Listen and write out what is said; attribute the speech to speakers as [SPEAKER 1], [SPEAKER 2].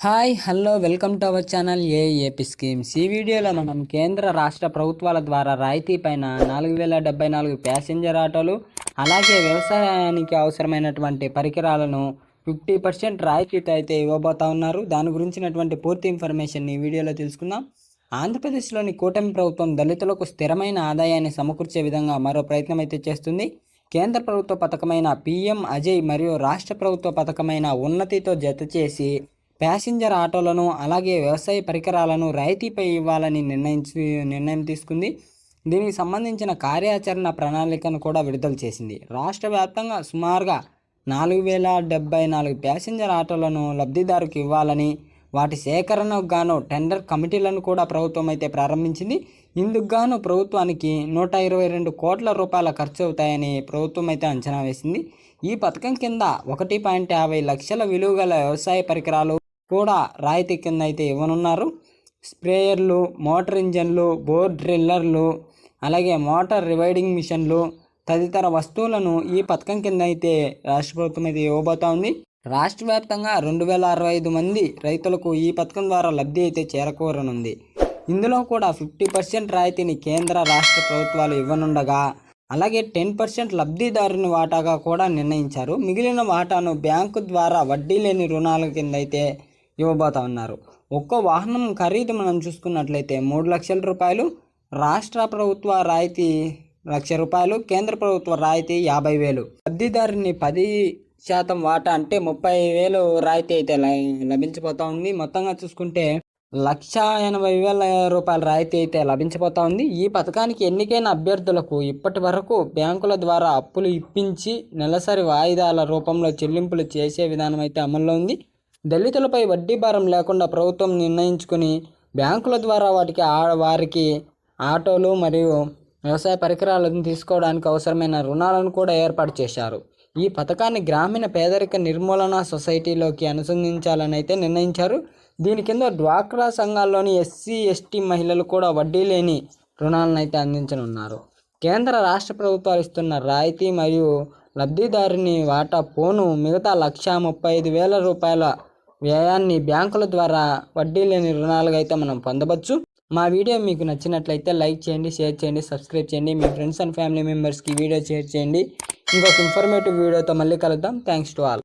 [SPEAKER 1] Hi hello welcome to our channel AAP schemes. ఈ వీడియోలో మనం కేంద్ర రాష్ట్ర ప్రభుత్వాల ద్వారా రాయితీ పైన నాలుగు వేల డెబ్బై నాలుగు ప్యాసింజర్ ఆటోలు అలాగే వ్యవసాయానికి అవసరమైనటువంటి పరికరాలను ఫిఫ్టీ పర్సెంట్ రాయితీతో అయితే ఇవ్వబోతా ఉన్నారు. దాని గురించినటువంటి పూర్తి ఇన్ఫర్మేషన్ ఈ వీడియోలో తెలుసుకుందాం. ఆంధ్రప్రదేశ్లోని కూటమి ప్రభుత్వం దళితులకు స్థిరమైన ఆదాయాన్ని సమకూర్చే విధంగా మరో ప్రయత్నం అయితే చేస్తుంది. కేంద్ర ప్రభుత్వ పథకమైన పిఎం అజయ్ మరియు రాష్ట్ర ప్రభుత్వ పథకమైన ఉన్నతితో జత చేసి ప్యాసింజర్ ఆటోలను అలాగే వ్యవసాయ పరికరాలను రాయితీపై ఇవ్వాలని నిర్ణయించి నిర్ణయం తీసుకుంది. దీనికి సంబంధించిన కార్యాచరణ ప్రణాళికను కూడా విడుదల చేసింది. రాష్ట్ర వ్యాప్తంగా సుమారుగా నాలుగు వేల డెబ్బై నాలుగు ప్యాసింజర్ ఆటోలను లబ్ధిదారుకు ఇవ్వాలని వాటి సేకరణకు గాను టెండర్ కమిటీలను కూడా ప్రభుత్వం అయితే ప్రారంభించింది. ఇందుకు గాను ప్రభుత్వానికి నూట ఇరవై రెండు కోట్ల రూపాయల ఖర్చు అవుతాయని ప్రభుత్వం అయితే అంచనా వేసింది. ఈ పథకం కింద ఒకటి పాయింట్ యాభై లక్షల విలువ గల వ్యవసాయ పరికరాలు కూడా రాయితీ కింద అయితే ఇవ్వనున్నారు. స్ప్రేయర్లు మోటార్ ఇంజన్లు బోర్ డ్రిల్లర్లు అలాగే మోటార్ రివైడింగ్ మిషన్లు తదితర వస్తువులను ఈ పథకం కింద అయితే రాష్ట్ర ప్రభుత్వం అయితే ఇవ్వబోతా ఉంది. రాష్ట్ర వ్యాప్తంగా రెండు వేల అరవై ఐదు మంది రైతులకు ఈ పథకం ద్వారా లబ్ధి అయితే చేరకూరనుంది. ఇందులో కూడా ఫిఫ్టీ పర్సెంట్ రాయితీని కేంద్ర రాష్ట్ర ప్రభుత్వాలు ఇవ్వనుండగా అలాగే టెన్ పర్సెంట్ లబ్ధిదారుని వాటాగా కూడా నిర్ణయించారు. మిగిలిన వాటాను బ్యాంకు ద్వారా వడ్డీ లేని రుణాల కింద అయితే ఇవ్వబోతా ఉన్నారు ఒక్కో వాహనం ఖరీదు మనం చూసుకున్నట్లయితే మూడు లక్షల రూపాయలు రాష్ట్ర ప్రభుత్వ రాయితీ లక్ష రూపాయలు కేంద్ర ప్రభుత్వ రాయితీ యాభై వేలు. లబ్ధిదారుని పది శాతం వాటా అంటే ముప్పై వేలు రాయితీ అయితే లభించబోతా ఉంది. మొత్తంగా చూసుకుంటే లక్ష ఎనభై వేల రూపాయల రాయితీ అయితే లభించబోతా ఉంది. ఈ పథకానికి ఎన్నికైన అభ్యర్థులకు ఇప్పటి వరకు బ్యాంకుల ద్వారా అప్పులు ఇప్పించి నెలసరి వాయిదాల రూపంలో చెల్లింపులు చేసే విధానం అయితే అమల్లో ఉంది. దళితులపై వడ్డీ భారం లేకుండా ప్రభుత్వం నిర్ణయించుకుని బ్యాంకుల ద్వారా వాటికి ఆ- వారికి ఆటోలు మరియు వ్యవసాయ పరికరాలను తీసుకోవడానికి అవసరమైన రుణాలను కూడా ఏర్పాటు చేశారు. ఈ పథకాన్ని గ్రామీణ పేదరిక నిర్మూలన సొసైటీలోకి అనుసంధించాలని అయితే నిర్ణయించారు. దీని కింద డ్వాక్రా సంఘాల్లోని ఎస్సీ ఎస్టీ మహిళలు కూడా వడ్డీ లేని రుణాలను అయితే అందించనున్నారు. కేంద్ర రాష్ట్ర ప్రభుత్వాలు ఇస్తున్న రాయితీ మరియు లబ్ధిదారుని వాటా పోను మిగతా లక్ష ముప్పై ఐదు వేల రూపాయల వ్యయాన్ని బ్యాంకుల ద్వారా వడ్డీ లేని రుణాలుగా అయితే మనం పొందవచ్చు. మా వీడియో మీకు నచ్చినట్లయితే లైక్ చేయండి షేర్ చేయండి సబ్స్క్రైబ్ చేయండి. మీ ఫ్రెండ్స్ అండ్ ఫ్యామిలీ మెంబర్స్కి వీడియో షేర్ చేయండి. ఇంకొక ఇన్ఫర్మేటివ్ వీడియోతో మళ్ళీ కలుద్దాం. Thanks to all.